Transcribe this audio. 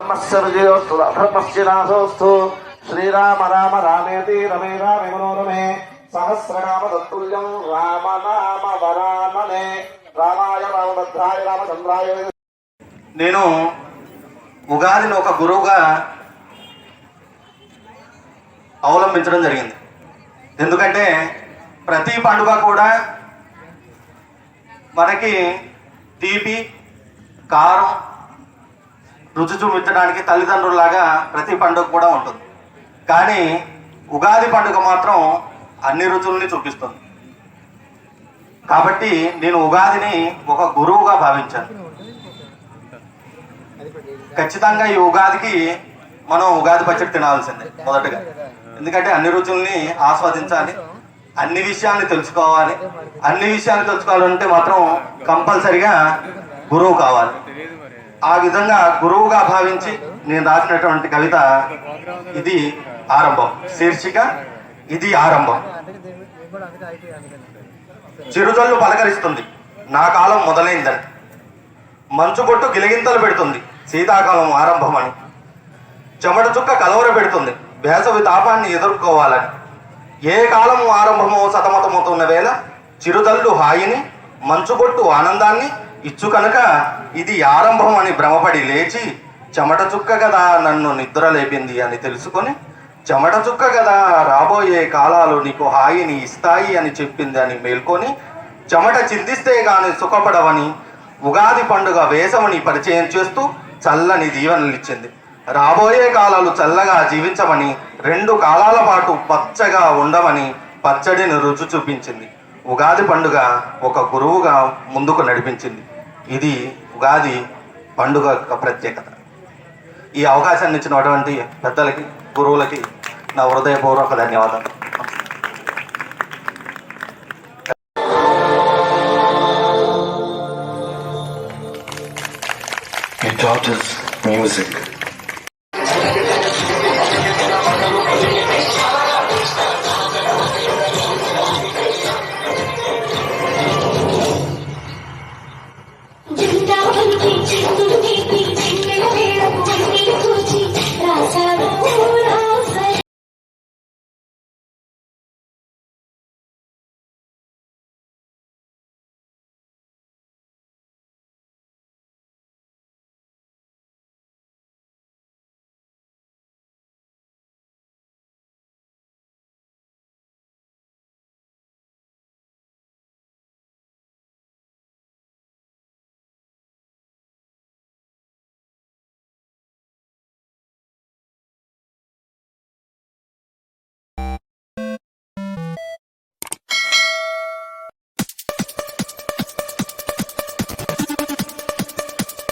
ధర్మస్య శ్రీరామ రామ రామేతి రమే రామే మనోరమే సహస్రనామ తత్తుల్యం రామ నామ వరామనే రామాయ రామభద్రాయ రామచంద్రాయ నేను ఉగాదిని ఒక గురువుగా అవలంబించడం జరిగింది. ఎందుకంటే ప్రతి పండుగ కూడా మనకి తీపి కారం రుచి చూపించడానికి తల్లిదండ్రుల్లాగా ప్రతి పండుగ కూడా ఉంటుంది. కానీ ఉగాది పండుగ మాత్రం అన్ని రుచుల్ని చూపిస్తుంది. కాబట్టి నేను ఉగాదిని ఒక గురువుగా భావించాను. ఖచ్చితంగా ఈ ఉగాదికి మనం ఉగాది పచ్చడి తినాల్సిందే మొదటగా. ఎందుకంటే అన్ని రుచుల్ని ఆస్వాదించాలి అన్ని విషయాల్ని తెలుసుకోవాలి అన్ని విషయాలు తెలుసుకోవాలంటే మాత్రం కంపల్సరిగా గురువు కావాలి. ఆ విధంగా గురువుగా భావించి నేను రాసినటువంటి కవిత ఇది ఆరంభం. శీర్షిక ఇది ఆరంభం. చిరుజల్లు పలకరిస్తుంది. నా కాలం మొదలైందని. మంచు పొట్టు గిలిగింతలు పెడుతుంది. శీతాకాలం ఆరంభమని. చెమట చుక్క కలవర పెడుతుంది. వేసవి తాపాన్ని ఎదుర్కోవాలని. ఏ కాలము ఆరంభమో సతమతమవుతున్న వేళ చిరుజల్లు హాయిని మంచుబొట్టు ఆనందాన్ని ఇచ్చు కనుక ఇది ఆరంభం అని భ్రమపడి లేచి చెమట చుక్క కదా నన్ను నిద్ర లేపింది అని తెలుసుకొని చెమట చుక్క కదా రాబోయే కాలాలు నీకు హాయిని ఇస్తాయి అని చెప్పింది అని మేల్కొని చెమట చిందిస్తే గాని సుఖపడవని ఉగాది పండుగ వేసవని పరిచయం చేస్తూ చల్లని దీవెనలు రాబోయే కాలాలు చల్లగా జీవించమని రెండు కాలాల పాటు పచ్చగా ఉండమని పచ్చడిని రుచి చూపించింది. ఉగాది పండుగ ఒక గురువుగా ముందుకు నడిపించింది. ఇది ఉగాది పండుగ యొక్క ప్రత్యేకత. ఈ అవకాశాన్ని ఇచ్చినటువంటి పెద్దలకి గురువులకి నా హృదయపూర్వక ధన్యవాదాలు. Your daughter's music.